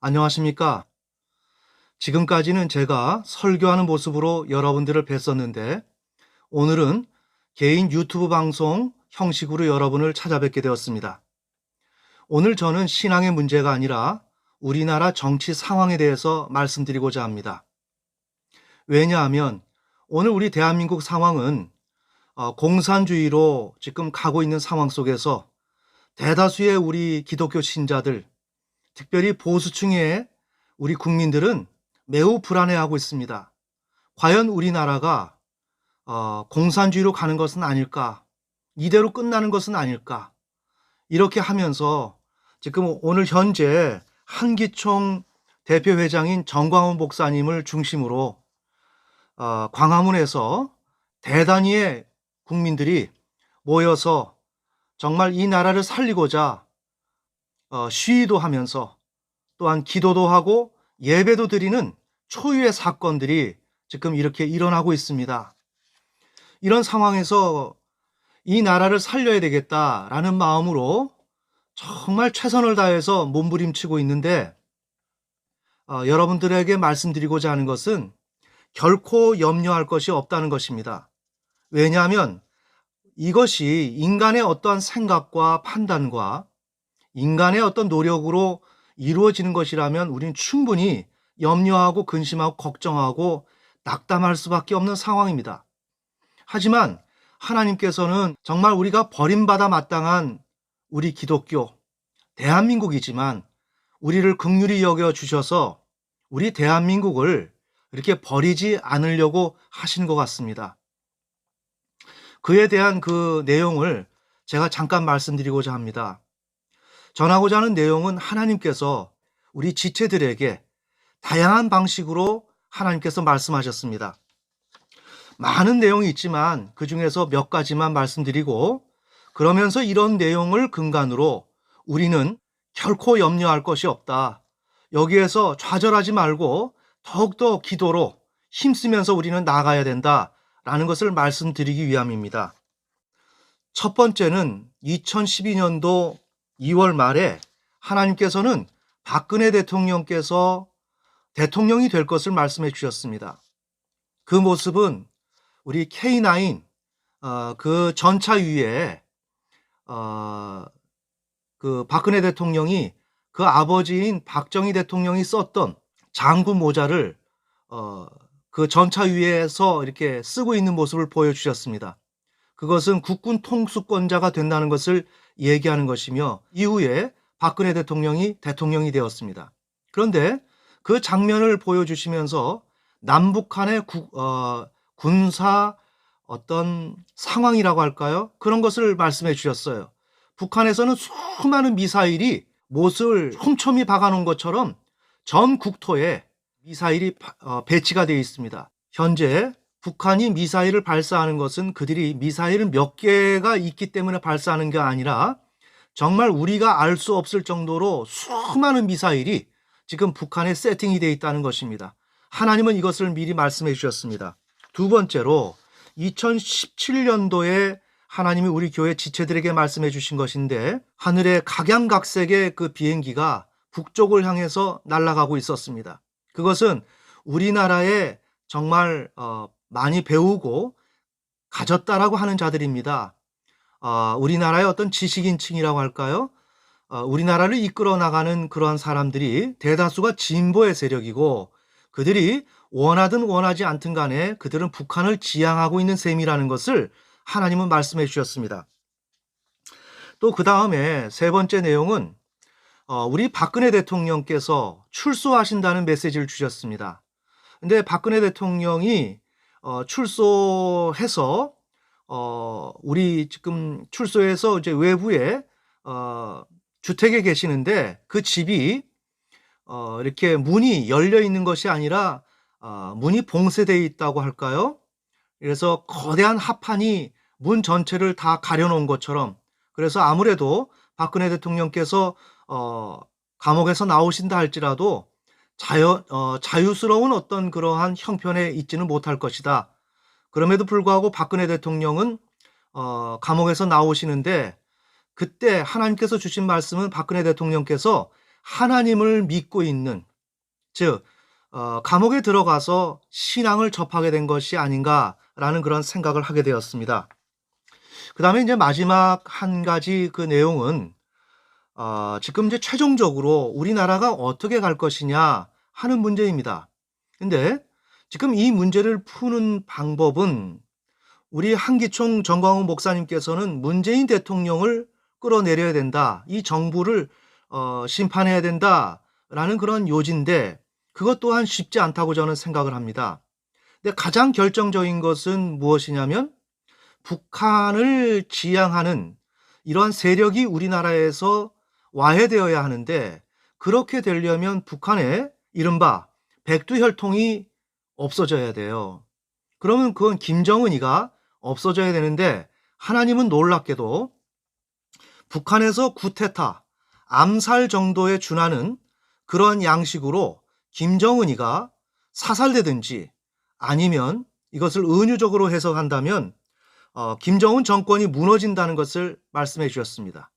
안녕하십니까? 지금까지는 제가 설교하는 모습으로 여러분들을 뵀었는데 오늘은 개인 유튜브 방송 형식으로 여러분을 찾아뵙게 되었습니다. 오늘 저는 신앙의 문제가 아니라 우리나라 정치 상황에 대해서 말씀드리고자 합니다. 왜냐하면 오늘 우리 대한민국 상황은 어, 공산주의로 지금 가고 있는 상황 속에서 대다수의 우리 기독교 신자들, 특별히 보수층의 우리 국민들은 매우 불안해하고 있습니다. 과연 우리나라가 어, 공산주의로 가는 것은 아닐까? 이대로 끝나는 것은 아닐까? 이렇게 하면서 지금 오늘 현재 한기총 대표회장인 정광훈 목사님을 중심으로 어, 광화문에서 대단히의 국민들이 모여서 정말 이 나라를 살리고자 어, 시위도 하면서 또한 기도도 하고 예배도 드리는 초유의 사건들이 지금 이렇게 일어나고 있습니다. 이런 상황에서 이 나라를 살려야 되겠다라는 마음으로 정말 최선을 다해서 몸부림치고 있는데 어, 여러분들에게 말씀드리고자 하는 것은 결코 염려할 것이 없다는 것입니다. 왜냐하면 이것이 인간의 어떠한 생각과 판단과 인간의 어떤 노력으로 이루어지는 것이라면 우리는 충분히 염려하고 근심하고 걱정하고 낙담할 수밖에 없는 상황입니다. 하지만 하나님께서는 정말 우리가 버림받아 마땅한 우리 기독교, 대한민국이지만 우리를 극률히 여겨 주셔서 우리 대한민국을 이렇게 버리지 않으려고 하신 것 같습니다. 그에 대한 그 내용을 제가 잠깐 말씀드리고자 합니다. 전하고자 하는 내용은 하나님께서 우리 지체들에게 다양한 방식으로 하나님께서 말씀하셨습니다. 많은 내용이 있지만 그 중에서 몇 가지만 말씀드리고 그러면서 이런 내용을 근간으로 우리는 결코 염려할 것이 없다. 여기에서 좌절하지 말고 더욱더 기도로 힘쓰면서 우리는 나가야 된다. 라는 것을 말씀드리기 위함입니다. 첫 번째는 2012년도 2월 말에 하나님께서는 박근혜 대통령께서 대통령이 될 것을 말씀해 주셨습니다. 그 모습은 우리 K9 어, 그 전차 위에 어, 그 박근혜 대통령이 그 아버지인 박정희 대통령이 썼던 장군 모자를 어, 그 전차 위에서 이렇게 쓰고 있는 모습을 보여주셨습니다. 그것은 국군 통수권자가 된다는 것을 얘기하는 것이며 이후에 박근혜 대통령이 대통령이 되었습니다. 그런데 그 장면을 보여주시면서 남북한의 구, 어, 군사 어떤 상황이라고 할까요? 그런 것을 말씀해 주셨어요. 북한에서는 수많은 미사일이 못을 촘촘히 박아놓은 것처럼 전 국토에 미사일이 어, 배치가 되어 있습니다. 현재 북한이 미사일을 발사하는 것은 그들이 미사일을 몇 개가 있기 때문에 발사하는 게 아니라 정말 우리가 알 수 없을 정도로 수많은 미사일이 지금 북한에 세팅이 되어 있다는 것입니다. 하나님은 이것을 미리 말씀해 주셨습니다. 두 번째로 2017년도에 하나님이 우리 교회 지체들에게 말씀해 주신 것인데 하늘에 각양각색의 그 비행기가 북쪽을 향해서 날아가고 있었습니다. 그것은 우리나라에 정말 어, 많이 배우고 가졌다라고 하는 자들입니다. 어, 우리나라의 어떤 지식인층이라고 할까요? 어, 우리나라를 이끌어 나가는 그러한 사람들이 대다수가 진보의 세력이고 그들이 원하든 원하지 않든 간에 그들은 북한을 지향하고 있는 셈이라는 것을 하나님은 말씀해 주셨습니다. 또 그 다음에 세 번째 내용은 어, 우리 박근혜 대통령께서 출소하신다는 메시지를 주셨습니다. 근데 박근혜 대통령이 어, 출소해서 어, 우리 지금 출소해서 이제 외부에 어, 주택에 계시는데 그 집이 어, 이렇게 문이 열려 있는 것이 아니라 어, 문이 봉쇄되어 있다고 할까요? 그래서 거대한 합판이 문 전체를 다 가려놓은 것처럼 그래서 아무래도 박근혜 대통령께서 어, 감옥에서 나오신다 할지라도 자유, 어, 자유스러운 어떤 그러한 형편에 있지는 못할 것이다. 그럼에도 불구하고 박근혜 대통령은 어, 감옥에서 나오시는데 그때 하나님께서 주신 말씀은 박근혜 대통령께서 하나님을 믿고 있는 즉 어, 감옥에 들어가서 신앙을 접하게 된 것이 아닌가라는 그런 생각을 하게 되었습니다. 그 다음에 이제 마지막 한 가지 그 내용은 어, 지금 이제 최종적으로 우리나라가 어떻게 갈 것이냐 하는 문제입니다. 근데 지금 이 문제를 푸는 방법은 우리 한기총 정광훈 목사님께서는 문재인 대통령을 끌어내려야 된다. 이 정부를 어, 심판해야 된다라는 그런 요지인데 그것 또한 쉽지 않다고 저는 생각을 합니다. 근데 가장 결정적인 것은 무엇이냐면 북한을 지향하는 이러한 세력이 우리나라에서 와해되어야 하는데 그렇게 되려면 북한의 이른바 백두혈통이 없어져야 돼요. 그러면 그건 김정은이가 없어져야 되는데 하나님은 놀랍게도 북한에서 구테타, 암살 정도에 준하는 그런 양식으로 김정은이가 사살되든지 아니면 이것을 은유적으로 해석한다면 어, 김정은 정권이 무너진다는 것을 말씀해 주셨습니다.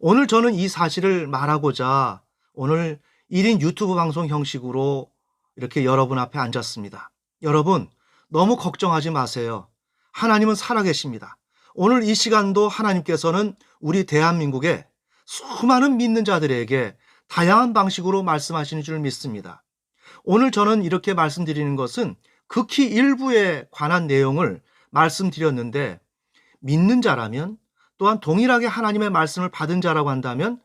오늘 저는 이 사실을 말하고자 오늘 1인 유튜브 방송 형식으로 이렇게 여러분 앞에 앉았습니다. 여러분, 너무 걱정하지 마세요. 하나님은 살아계십니다. 오늘 이 시간도 하나님께서는 우리 대한민국의 수많은 믿는 자들에게 다양한 방식으로 말씀하시는 줄 믿습니다. 오늘 저는 이렇게 말씀드리는 것은 극히 일부에 관한 내용을 말씀드렸는데 믿는 자라면 또한 동일하게 하나님의 말씀을 받은 자라고 한다면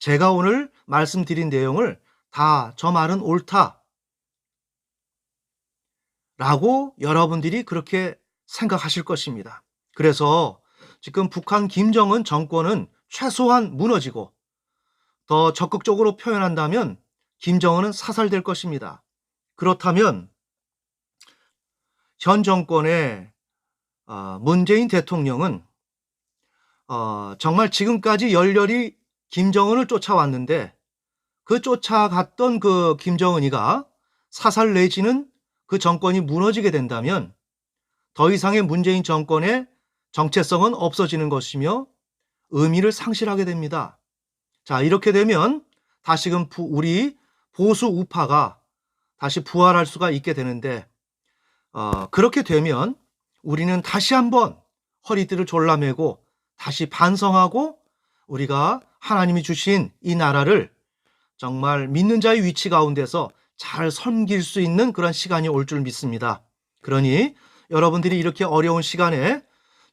제가 오늘 말씀드린 내용을 다 저 말은 옳다. 라고 여러분들이 그렇게 생각하실 것입니다. 그래서 지금 북한 김정은 정권은 최소한 무너지고 더 적극적으로 표현한다면 김정은은 사살될 것입니다. 그렇다면 현 정권의 어, 문재인 대통령은 어, 정말 지금까지 열렬히 김정은을 쫓아왔는데 그 쫓아갔던 그 김정은이가 사살 내지는 그 정권이 무너지게 된다면 더 이상의 문재인 정권의 정체성은 없어지는 것이며 의미를 상실하게 됩니다. 자, 이렇게 되면 다시금 우리 보수 우파가 다시 부활할 수가 있게 되는데, 어, 그렇게 되면 우리는 다시 한번 허리띠를 졸라매고 다시 반성하고 우리가 하나님이 주신 이 나라를 정말 믿는 자의 위치 가운데서 잘 섬길 수 있는 그런 시간이 올 줄 믿습니다. 그러니 여러분들이 이렇게 어려운 시간에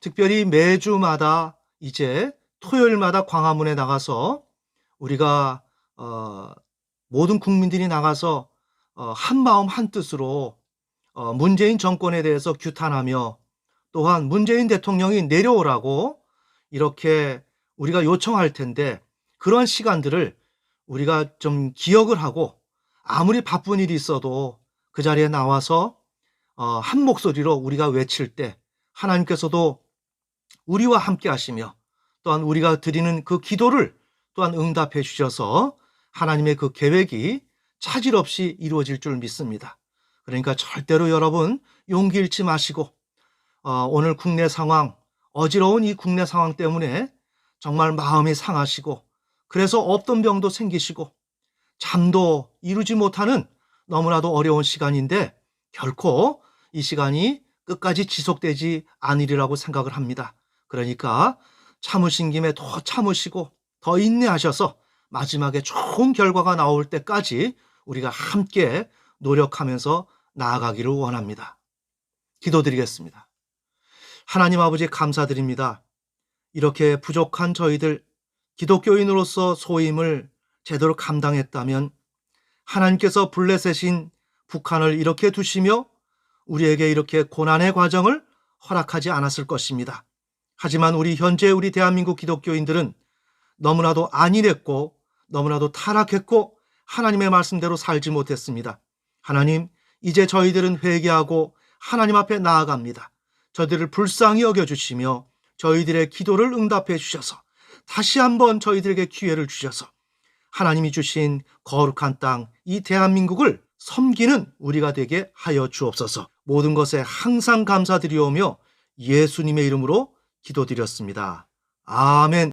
특별히 매주마다 이제 토요일마다 광화문에 나가서 우리가 어, 모든 국민들이 나가서 어, 한 마음 한 뜻으로 어, 문재인 정권에 대해서 규탄하며 또한 문재인 대통령이 내려오라고 이렇게 우리가 요청할 텐데 그런 시간들을 우리가 좀 기억을 하고 아무리 바쁜 일이 있어도 그 자리에 나와서 어, 한 목소리로 우리가 외칠 때 하나님께서도 우리와 함께 하시며 또한 우리가 드리는 그 기도를 또한 응답해 주셔서 하나님의 그 계획이 차질 없이 이루어질 줄 믿습니다. 그러니까 절대로 여러분 용기 잃지 마시고 어, 오늘 국내 상황 어지러운 이 국내 상황 때문에 정말 마음이 상하시고 그래서 없던 병도 생기시고 잠도 이루지 못하는 너무나도 어려운 시간인데 결코 이 시간이 끝까지 지속되지 않으리라고 생각을 합니다. 그러니까 참으신 김에 더 참으시고 더 인내하셔서 마지막에 좋은 결과가 나올 때까지 우리가 함께 노력하면서 나아가기를 원합니다. 기도드리겠습니다. 하나님 아버지 감사드립니다. 이렇게 부족한 저희들 기독교인으로서 소임을 제대로 감당했다면 하나님께서 블레셋인 북한을 이렇게 두시며 우리에게 이렇게 고난의 과정을 허락하지 않았을 것입니다. 하지만 우리 현재 우리 대한민국 기독교인들은 너무나도 안일했고 너무나도 타락했고 하나님의 말씀대로 살지 못했습니다. 하나님, 이제 저희들은 회개하고 하나님 앞에 나아갑니다. 저들을 불쌍히 여겨주시며 저희들의 기도를 응답해 주셔서 다시 한번 저희들에게 기회를 주셔서 하나님이 주신 거룩한 땅, 이 대한민국을 섬기는 우리가 되게 하여 주옵소서. 모든 것에 항상 감사드리오며 예수님의 이름으로 기도드렸습니다. 아멘.